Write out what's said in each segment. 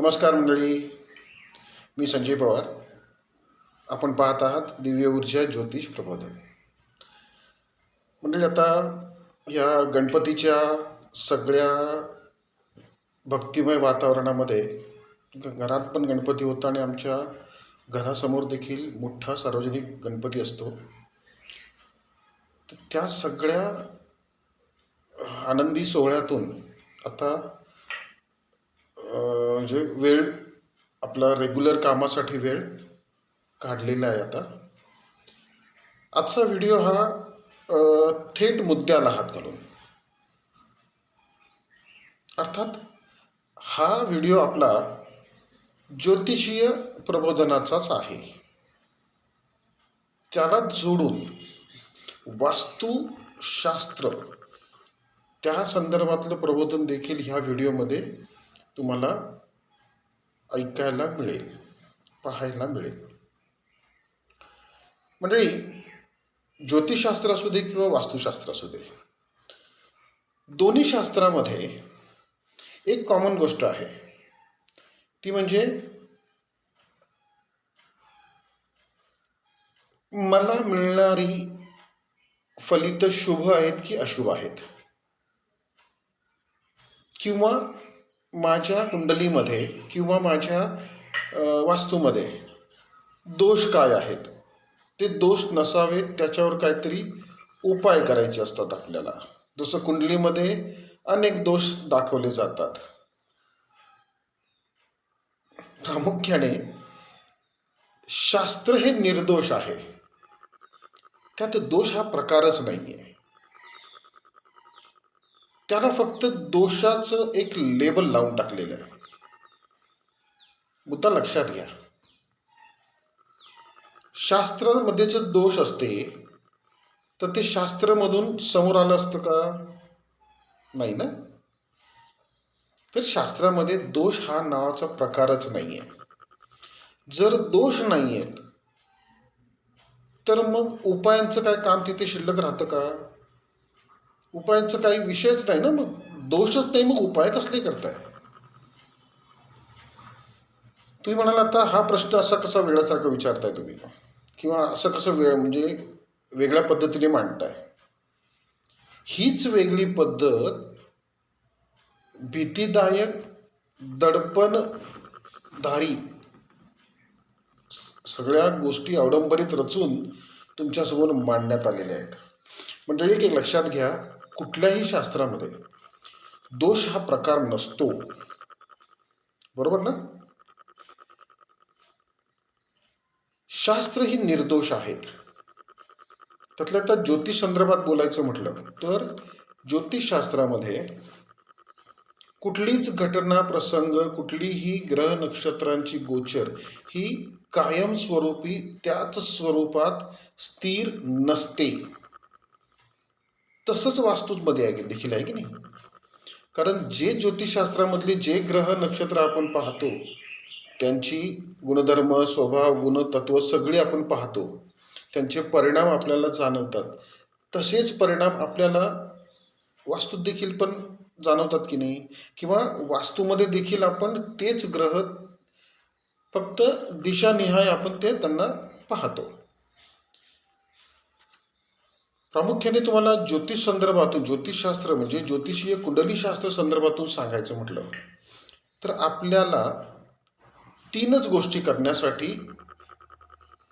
नमस्कार मंडळी मी संजय पवार. आपण पाहत आहात दिव्य ऊर्जा ज्योतिष प्रबोधन. मंडळी आता या गणपतीच्या सगळ्या भक्तिमय वातावरणामध्ये घरात पण गणपती होता आणि आमच्या घरासमोर देखील मोठा सार्वजनिक गणपती असतो. तर त्या सगळ्या आनंदी सोहळ्यातून आता म्हणजे वेळ आपला रेग्युलर कामासाठी वेळ काढलेला आहे आता. आजचा व्हिडिओ हा थेट मुद्द्याला हात घालून. अर्थात हा व्हिडिओ आपला ज्योतिषीय प्रबोधनाचाच आहे. त्याला जोडून वास्तुशास्त्र त्या संदर्भातलं प्रबोधन देखील ह्या व्हिडिओमध्ये तुम्हाला ऐकायला मिळेल पाहायला मिळेल. मंडळी ज्योतिषशास्त्र असू दे किंवा वास्तुशास्त्र असू दे दोन्ही शास्त्रामध्ये एक कॉमन गोष्ट आहे. ती म्हणजे मला मिळणारी फलित शुभ आहेत की अशुभ आहेत? किंवा माझ्या कुंडलीमध्ये किंवा माझ्या वास्तूमध्ये दोष काय आहेत? ते दोष नसावेत त्याच्यावर काहीतरी उपाय करायचे असतात आपल्याला. जसं कुंडलीमध्ये अनेक दोष दाखवले जातात. प्रामुख्याने शास्त्र हे निर्दोष आहे. त्यात दोष हा प्रकारच नाही आहे त्याला फक्त दोषाचं एक लेबल लावून टाकलेलं आहे. मुद्दा लक्षात घ्या. शास्त्रामध्ये जे दोष असते तर ते शास्त्रमधून समोर आलं असतं का? नाही ना? तर शास्त्रामध्ये दोष हा नावाचा प्रकारच नाही आहे जर दोष नाही आहेत तर मग उपायांचं काय काम तिथे शिल्लक राहतं का? उपायांचा काही विषयच नाही ना मग दोषच नाही मग उपाय कसले करताय? तुम्ही म्हणाल आता हा प्रश्न असा कसा वेळासारखा विचारताय तुम्ही? किंवा असं कसं वे म्हणजे वेगळ्या पद्धतीने मांडताय? हीच वेगळी पद्धत भीतीदायक दडपणधारी सगळ्या गोष्टी अवडंबरीत रचून तुमच्यासमोर मांडण्यात आलेल्या आहेत. मंडळी एक लक्षात घ्या कुठल्याही शास्त्रामध्ये दोष हा प्रकार नसतो. बरोबर ना? शास्त्र ही निर्दोष आहेत. त्यातल्या त्यात ज्योतिष संदर्भात बोलायचं म्हटलं तर ज्योतिषशास्त्रामध्ये कुठलीच घटना प्रसंग कुठलीही ग्रह नक्षत्रांची गोचर ही कायमस्वरूपी त्याच स्वरूपात स्थिर नसते. तसंच वास्तूमध्ये आहे देखील आहे की नाही? कारण जे ज्योतिषशास्त्रामधले जे ग्रह नक्षत्र आपण पाहतो त्यांची गुणधर्म स्वभाव गुणतत्व सगळे आपण पाहतो. त्यांचे परिणाम आपल्याला जाणवतात. तसेच परिणाम आपल्याला वास्तूत देखील पण जाणवतात की नाही? किंवा वास्तूमध्ये देखील आपण तेच ग्रह फक्त दिशानिहाय आपण ते त्यांना पाहतो. प्रामुख्याने तुम्हाला ज्योतिष संदर्भातून ज्योतिषशास्त्र म्हणजे ज्योतिषीय कुंडलीशास्त्र संदर्भातून सांगायचं म्हटलं तर आपल्याला तीनच गोष्टी करण्यासाठी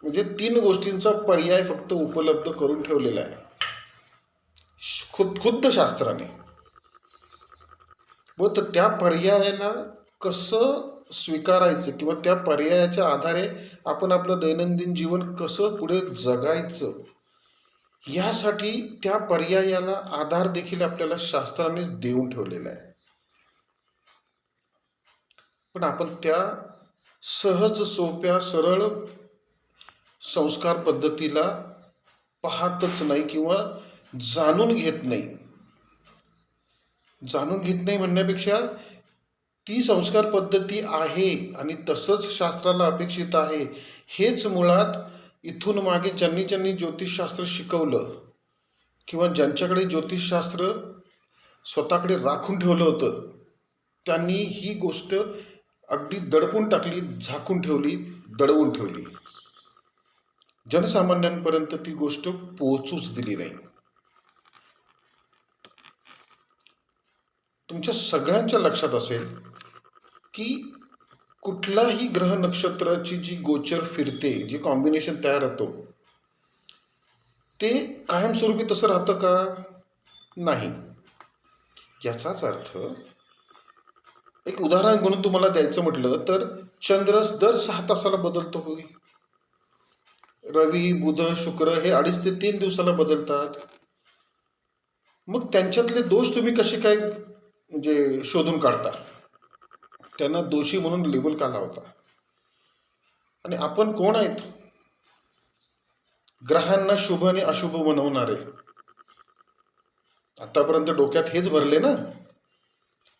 म्हणजे तीन गोष्टींचा पर्याय फक्त उपलब्ध करून ठेवलेला आहे. खुद खुद्द शास्त्राने. व तर त्या पर्यायाला कसं स्वीकारायचं किंवा त्या पर्यायाच्या आधारे आपण आपलं दैनंदिन जीवन कसं पुढे जगायचं यासाठी त्या पर्यायाला आधार देखील आपल्याला शास्त्रानेच देऊन ठेवलेला आहे. पण आपण त्या सहज सोप्या सरळ संस्कार पद्धतीला पाहतच नाही किंवा जाणून घेत नाही. जाणून घेत नाही म्हणण्यापेक्षा ती संस्कार पद्धती आहे आणि तसंच शास्त्राला अपेक्षित आहे हेच मुळात इथून मागे ज्यांनी ज्यांनी ज्योतिषशास्त्र शिकवलं किंवा ज्यांच्याकडे ज्योतिषशास्त्र स्वतःकडे राखून ठेवलं होतं त्यांनी ही गोष्ट अगदी दडपून टाकली झाकून ठेवली दडवून ठेवली. जनसामान्यांपर्यंत ती गोष्ट पोहोचूच दिली नाही. तुमच्या सगळ्यांच्या लक्षात असेल की कुठलाही ग्रह नक्षत्राची जी गोचर फिरते जे कॉम्बिनेशन तयार होतो ते कायमस्वरूपी तसं राहतं का? नाही. याचाच अर्थ एक उदाहरण म्हणून तुम्हाला द्यायचं म्हटलं तर चंद्र दर सहा तासाला बदलतो होय. रवी बुध शुक्र हे अडीच ते तीन दिवसाला बदलतात. मग त्यांच्यातले दोष तुम्ही कसे काय म्हणजे शोधून काढता? त्यांना दोषी म्हणून लेबल का होता. आणि आपण कोण आहेत? ग्रहांना शुभ आणि अशुभ बनवणारे. आतापर्यंत डोक्यात हेच भरले ना?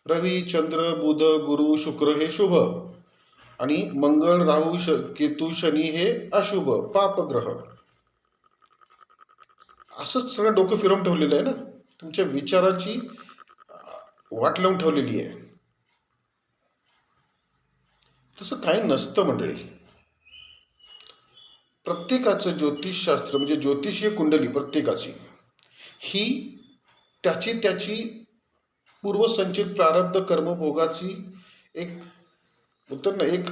रवी चंद्र बुध गुरु शुक्र हे शुभ. आणि मंगळ राहू श केतू शनी हे अशुभ पापग्रह. असंच सगळं डोकं फिरवून ठेवलेलं आहे ना? तुमच्या विचाराची वाट लावून ठेवलेली आहे. तसं काही नसतं मंडळी. प्रत्येकाचं ज्योतिषशास्त्र म्हणजे ज्योतिषीय कुंडली प्रत्येकाची ही त्याची त्याची पूर्वसंचित प्रारब्ध कर्मभोगाची एक उत्तर ना एक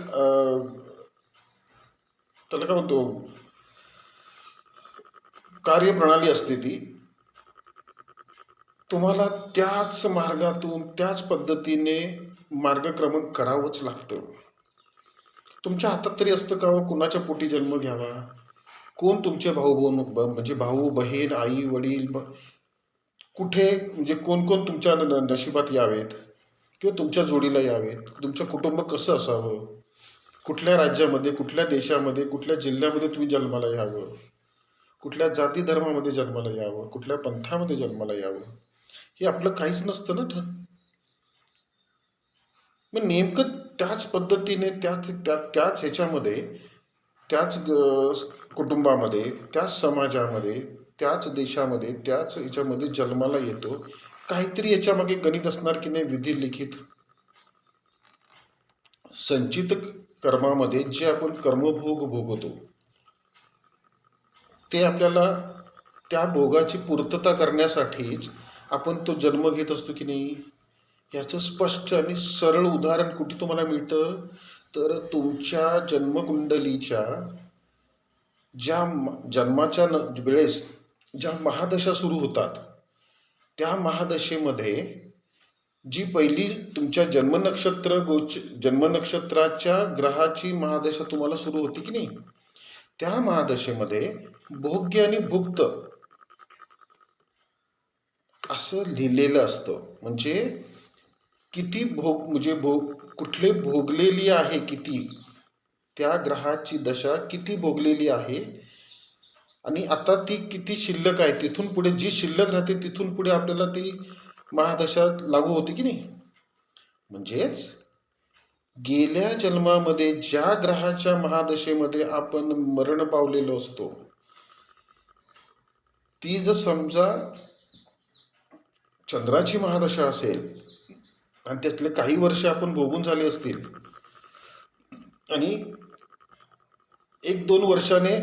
त्याला काय म्हणतो? कार्यप्रणाली असते ती. तुम्हाला त्याच मार्गातून त्याच पद्धतीने मार्गक्रमण करावंच लागतं. तुमच्या हातात तरी असतं का हो? कुणाच्या पोटी जन्म घ्यावा? कोण तुमचे भाऊ म्हणजे भाऊ बहीण आई वडील कुठे म्हणजे कोण कोण तुमच्या न- नशिबात यावेत? किंवा तुमच्या जोडीला यावेत? तुमचं कुटुंब कसं असावं? कुठल्या राज्यामध्ये कुठल्या देशामध्ये कुठल्या जिल्ह्यामध्ये तुम्ही जन्माला यावं? कुठल्या जाती धर्मामध्ये जन्माला यावं? कुठल्या पंथामध्ये जन्माला यावं? हे आपलं काहीच नसतं ना ठर मग नेमकं त्याच पद्धतीने त्याच त्या त्याच ह्याच्यामध्ये त्याच ग- कुटुंबामध्ये त्याच समाजामध्ये त्याच देशामध्ये त्याच याच्यामध्ये जन्माला येतो. काहीतरी याच्यामागे गणित असणार की नाही विधी लिखित. संचित कर्मामध्ये जे आपण कर्मभोग भोगतो ते आपल्याला त्या भोगाची पूर्तता करण्यासाठीच आपण तो जन्म घेत असतो की नाही? याचं स्पष्ट आणि सरळ उदाहरण कुठे तुम्हाला मिळतं? तर तुमच्या जन्मकुंडलीच्या ज्या जन्माच्या न- वेळेस ज्या महादशा सुरू होतात त्या महादशेमध्ये जी पहिली तुमच्या जन्मनक्षत्र गोच जन्मनक्षत्राच्या ग्रहाची महादशा तुम्हाला सुरू होती की नाही? त्या महादशेमध्ये भोग्य आणि भुक्त असं लिहिलेलं असतं. म्हणजे किती भोग म्हणजे भोग कुठले भोगलेली आहे किती? त्या ग्रहाची दशा किती भोगलेली आहे? आणि आता ती किती शिल्लक आहे? तिथून पुढे जी शिल्लक राहते तिथून पुढे आपल्याला ती महादशा लागू होते की नाही? म्हणजेच गेल्या जन्मामध्ये ज्या ग्रहाच्या महादशेमध्ये आपण मरण पावलेलो असतो ती जर समजा चंद्राची महादशा असेल आणि त्यातले काही वर्ष आपण भोगून झाले असतील. आणि एक दोन वर्षाने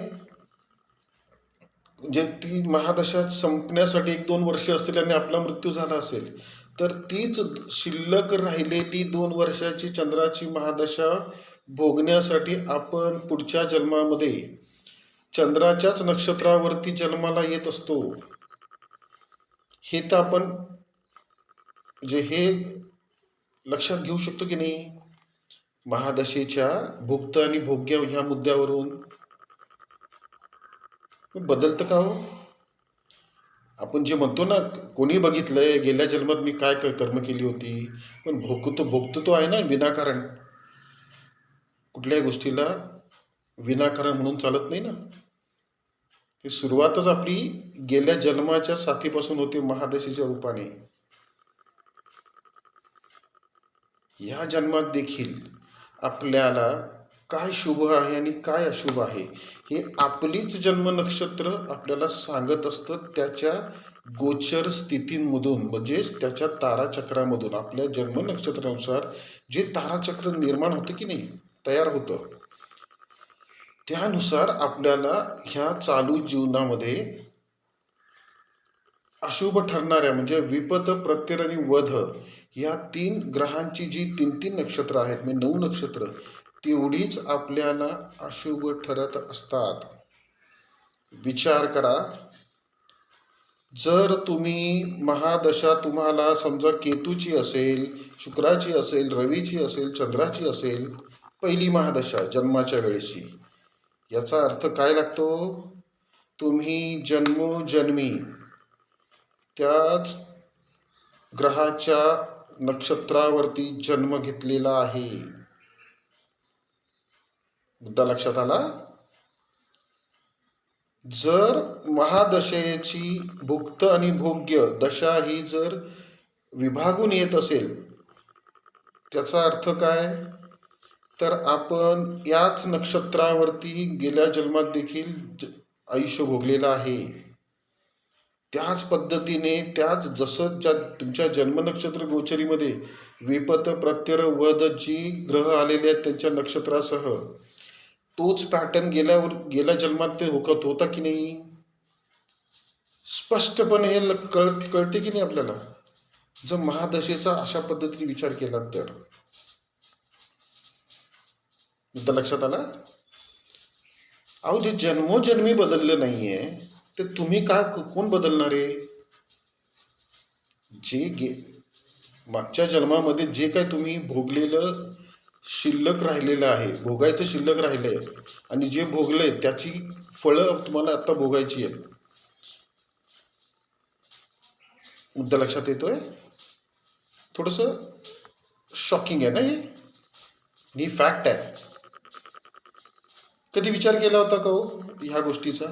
म्हणजे ती महादशा संपण्यासाठी एक दोन वर्ष असतील आणि आपला मृत्यू झाला असेल तर तीच शिल्लक राहिलेली दोन वर्षाची चंद्राची महादशा भोगण्यासाठी आपण पुढच्या जन्मामध्ये चंद्राच्याच नक्षत्रावरती जन्माला येत असतो. हे तर आपण जे हे लक्षात घेऊ शकतो की नाही? महादशेच्या भुक्त आणि भोग्य ह्या मुद्द्यावरून. बदलतं का हो? आपण जे म्हणतो ना कोणी बघितलंय गेल्या जन्मात मी काय कर्म केली होती पण भोगतो भोगतो तो आहे ना विनाकारण. कुठल्याही गोष्टीला विनाकारण म्हणून चालत नाही ना. ती सुरुवातच आपली गेल्या जन्माच्या साथीपासून होते महादशेच्या रूपाने. या जन्मात देखील आपल्याला काय शुभ आहे आणि काय अशुभ आहे हे आपलीच जन्म नक्षत्र आपल्याला सांगत असतं त्याच्या गोचर स्थितींमधून म्हणजेच त्याच्या ताराचक्रामधून. आपल्या जन्म नक्षत्रानुसार जे ताराचक्र निर्माण होतं की नाही तयार होतं. त्यानुसार आपल्याला ह्या चालू जीवनामध्ये अशुभ ठरणाऱ्या म्हणजे विपद प्रत्यय आणि वध या तीन ग्रहांची जी तीन तीन नक्षत्र आहेत म्हणजे नऊ नक्षत्र तेवढीच आपल्याला अशुभ ठरत असतात. विचार करा. जर तुम्ही महादशा तुम्हाला समजा केतूची असेल शुक्राची असेल रवीची असेल चंद्राची असेल पहिली महादशा जन्माच्या वेळेशी याचा अर्थ काय लागतो? तुम्ही जन्मोजन्मी त्याच ग्रहाच्या नक्षत्रावरती जन्म घेतलेला आहे. मुद्दा लक्षात आला? जर महादशेची भुक्त आणि भोग्य दशा ही जर विभागून येत असेल त्याचा अर्थ काय? तर आपण याच नक्षत्रावरती गेल्या जन्मात देखील आयुष्य भोगलेलं आहे. त्याच पद्धतीने त्याच जसं ज्या तुमच्या जन्मनक्षत्र गोचरीमध्ये विपत प्रत्यय वध जी ग्रह आलेले आहेत त्यांच्या नक्षत्रासह तोच पॅटर्न गेल्यावर गेल्या जन्मात ते होकत होता की नाही? स्पष्टपणे हे कळ कळते की नाही आपल्याला? जर महादशेचा अशा पद्धतीने विचार केला तर. मुद्दा लक्षात आला? अहो जे जन्मोजन्मी बदलले नाहीये ते तुम्ही काय कोण बदलणार आहे? जे गे मागच्या जन्मामध्ये जे काय तुम्ही भोगलेलं शिल्लक राहिलेलं आहे भोगायचं शिल्लक राहिलं आहे आणि जे भोगलंय त्याची फळं तुम्हाला आत्ता भोगायची आहेत. मुद्दा लक्षात येतोय? थोडस शॉकिंग आहे ना हे? ही फॅक्ट आहे. कधी विचार केला होता का हो ह्या गोष्टीचा?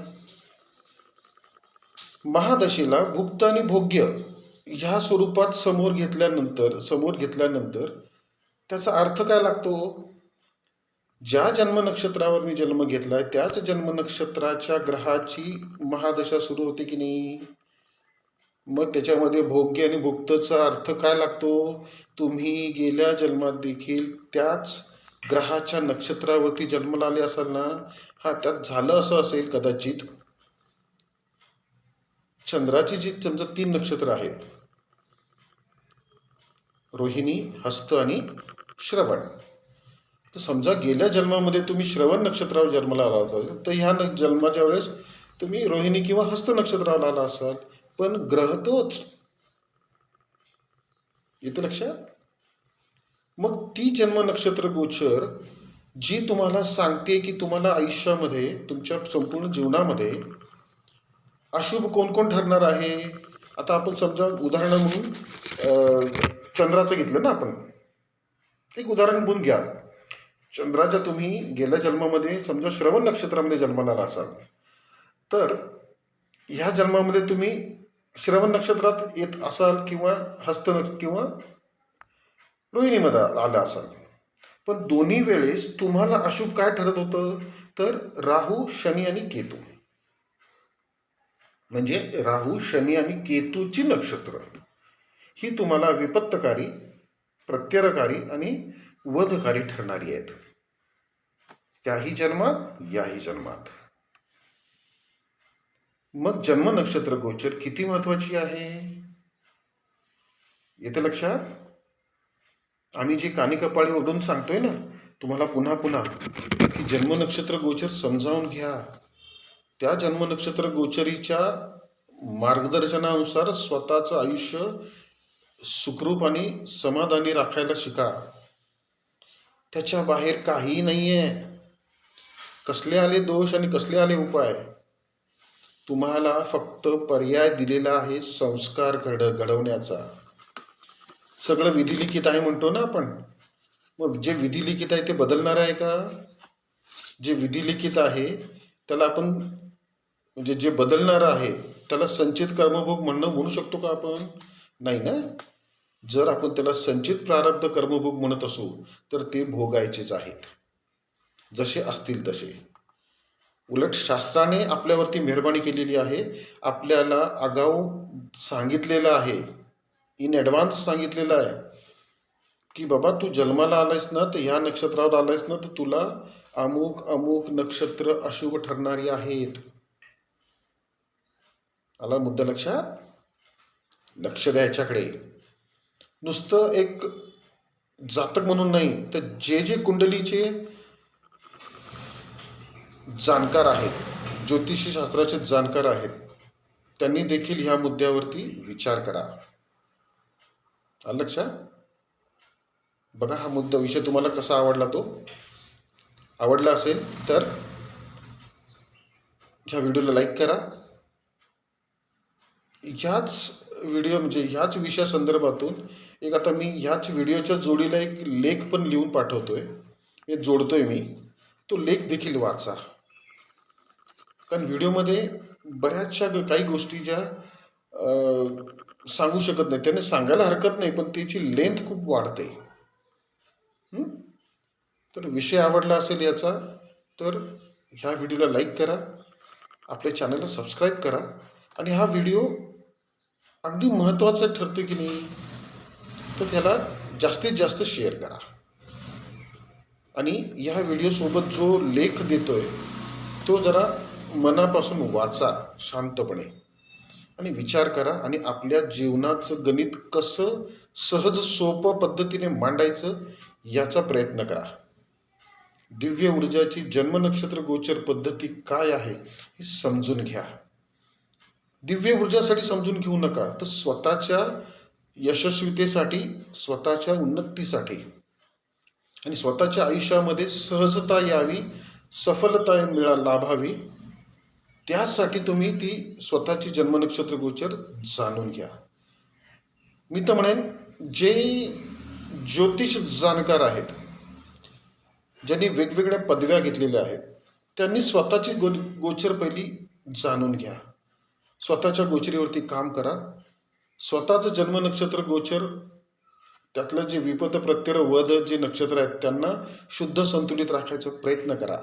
महादशेला भुक्त आणि भोग्य ह्या स्वरूपात समोर घेतल्यानंतर समोर घेतल्यानंतर त्याचा अर्थ काय लागतो? ज्या जन्म नक्षत्रावर मी जन्म घेतलाय त्याच जन्म नक्षत्राच्या ग्रहाची महादशा सुरू होते की नाही? मग त्याच्यामध्ये भोग्य आणि भुक्तचा अर्थ काय लागतो? तुम्ही गेल्या जन्मात देखील त्याच ग्रहाच्या नक्षत्रावरती जन्म आले असाल ना? हा त्यात झालं असं असेल कदाचित. चंद्राची जी समजा तीन नक्षत्र आहेत रोहिणी हस्त आणि श्रवण. तर समजा गेल्या जन्मामध्ये तुम्ही श्रवण नक्षत्रावर जन्माला आला असाल तर ह्या न- जन्माच्या वेळेस तुम्ही रोहिणी किंवा हस्त नक्षत्रावर आला असाल पण ग्रह तोच. येतं लक्षात? मग ती जन्म नक्षत्र गोचर जी तुम्हाला सांगते की तुम्हाला आयुष्यामध्ये तुमच्या संपूर्ण जीवनामध्ये अशुभ कोण कोण ठरणार आहे? आता आपण समजा उदाहरण म्हणून चंद्राचं घेतलं ना आपण. एक उदाहरण म्हणून घ्या. चंद्राच्या तुम्ही गेल्या जन्मामध्ये समजा श्रवण नक्षत्रामध्ये जन्माला आला असाल. तर ह्या जन्मामध्ये तुम्ही श्रवण नक्षत्रात येत असाल किंवा हस्त किंवा रोहिणीमध्ये आला असाल. पण दोन्ही वेळेस तुम्हाला अशुभ काय ठरत होतं? तर राहू शनी आणि केतू. म्हणजे राहू शनी आणि केतूची नक्षत्र. ही तुम्हाला विपत्तकारी प्रत्यरकारी आणि वधकारी ठरणारी आहेत. त्याही जन्मात याही जन्मात. मग जन्म नक्षत्र गोचर किती महत्वाची आहे? येते लक्षात? आम्ही जे कानी कपाळी ओढून सांगतोय ना तुम्हाला पुन्हा पुन्हा की जन्म नक्षत्र गोचर समजावून घ्या. त्या जन्म नक्षत्र गोचरीच्या मार्गदर्शनानुसार स्वतःचं आयुष्य सुखरूप आणि समाधानी राखायला शिका. त्याच्या बाहेर काही आहे कसले आले दोष आणि कसले आले उपाय? तुम्हाला फक्त पर्याय दिलेला आहे संस्कार घड घडवण्याचा. सगळं विधिलिखित आहे म्हणतो ना आपण. मग जे विधिलिखित आहे ते बदलणार आहे का? जे विधिलिखित आहे त्याला आपण म्हणजे जे बदलणारं आहे त्याला संचित कर्मभोग म्हणणं म्हणू शकतो का आपण? नाही ना? जर आपण त्याला संचित प्रारब्ध कर्मभोग म्हणत असू तर ते भोगायचेच आहेत. जसे असतील तसे. उलट शास्त्राने आपल्यावरती मेहरबानी केलेली आहे. आपल्याला आगाऊ सांगितलेलं आहे. इन ॲडव्हान्स सांगितलेलं आहे. की बाबा तू जन्माला आलायस ना तर ह्या नक्षत्रावर आलायस ना तर तुला अमुक अमुक नक्षत्र अशुभ ठरणारी आहेत. आला मुद्दा लक्षात? लक्ष द्या याच्याकडे. नुसतं एक जातक म्हणून नाही तर जे जे कुंडलीचे जाणकार आहेत ज्योतिषी शास्त्राचे जाणकार आहेत त्यांनी देखील ह्या मुद्द्यावरती विचार करा. आलं लक्षात? बघा हा मुद्दा विषय तुम्हाला कसा आवडला तो? आवडला असेल तर ह्या व्हिडिओला लाईक करा. ह्याच व्हिडिओ म्हणजे ह्याच विषया संदर्भातून एक आता मी ह्याच व्हिडिओच्या जोडीला एक लेख पण लिहून पाठवतो आहे हे आहे मी. तो लेख देखील वाचा. कारण व्हिडिओमध्ये बऱ्याचशा काही गोष्टी ज्या सांगू शकत नाही. त्याने सांगायला हरकत नाही पण त्याची लेंथ खूप वाढते. तर विषय आवडला असेल याचा तर ह्या व्हिडिओला लाईक करा. आपल्या चॅनलला सबस्क्राईब करा. आणि हा व्हिडिओ अगदी महत्त्वाचं ठरतं की नाही तर त्याला जास्तीत जास्त शेअर करा. आणि ह्या व्हिडिओसोबत जो लेख देतो आहे तो जरा मनापासून वाचा शांतपणे. आणि विचार करा आणि आपल्या जीवनाचं गणित कसं सहज सोपं पद्धतीने मांडायचं याचा प्रयत्न करा. दिव्य ऊर्जाची जन्मनक्षत्र गोचर पद्धती काय आहे हे समजून घ्या. दिव्य ऊर्जासाठी समजून घेऊ नका. तर स्वतःच्या यशस्वीतेसाठी स्वतःच्या उन्नतीसाठी आणि स्वतःच्या आयुष्यामध्ये सहजता यावी सफलता मिळा लाभावी त्यासाठी तुम्ही ती स्वतःची जन्मनक्षत्र गोचर जाणून घ्या. मी तर म्हणेन जे ज्योतिष जाणकार आहेत ज्यांनी वेगवेगळ्या पदव्या घेतलेल्या आहेत त्यांनी स्वतःची गो गोचर पहिली जाणून घ्या. स्वतःच्या गोचरीवरती काम करा. स्वतःचं जन्मनक्षत्र गोचर त्यातलं जे विपद प्रत्यय वध जे नक्षत्र आहेत त्यांना शुद्ध संतुलित राखायचा प्रयत्न करा.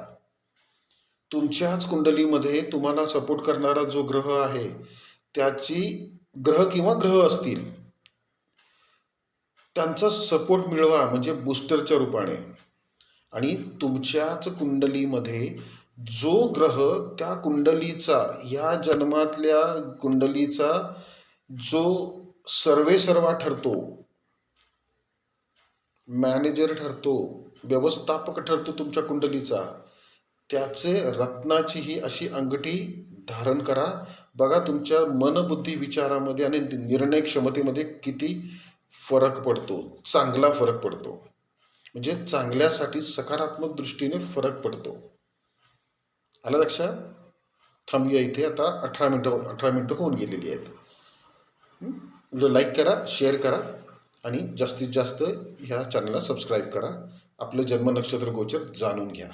तुमच्याच कुंडलीमध्ये तुम्हाला सपोर्ट करणारा जो ग्रह आहे त्याची ग्रह किंवा ग्रह असतील त्यांचा सपोर्ट मिळवा म्हणजे बूस्टरच्या रूपाने. आणि तुमच्याच कुंडलीमध्ये जो ग्रह त्या कुंडलीचा ह्या जन्मातल्या कुंडलीचा जो सर्वे सर्वा ठरतो मॅनेजर ठरतो व्यवस्थापक ठरतो तुमच्या कुंडलीचा त्याचे रत्नाची ही अशी अंगठी धारण करा. बघा तुमच्या मनबुद्धी विचारामध्ये आणि निर्णय क्षमतेमध्ये किती फरक पडतो चांगला फरक पडतो. म्हणजे चांगल्यासाठी सकारात्मक दृष्टीने फरक पडतो. आलं लक्षात? थांबूया इथे. आता अठरा मिनटं हो- अठरा मिनटं होऊन गेलेली आहेत. व्हिडिओ लाईक करा शेअर करा आणि जास्तीत जास्त ह्या चॅनलला सबस्क्राईब करा. आपलं जन्म नक्षत्र गोचर जाणून घ्या.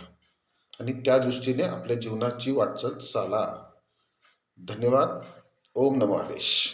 आणि त्या दृष्टीने आपल्या जीवनाची वाटचाल चाला. धन्यवाद. ओम नमो आदेश.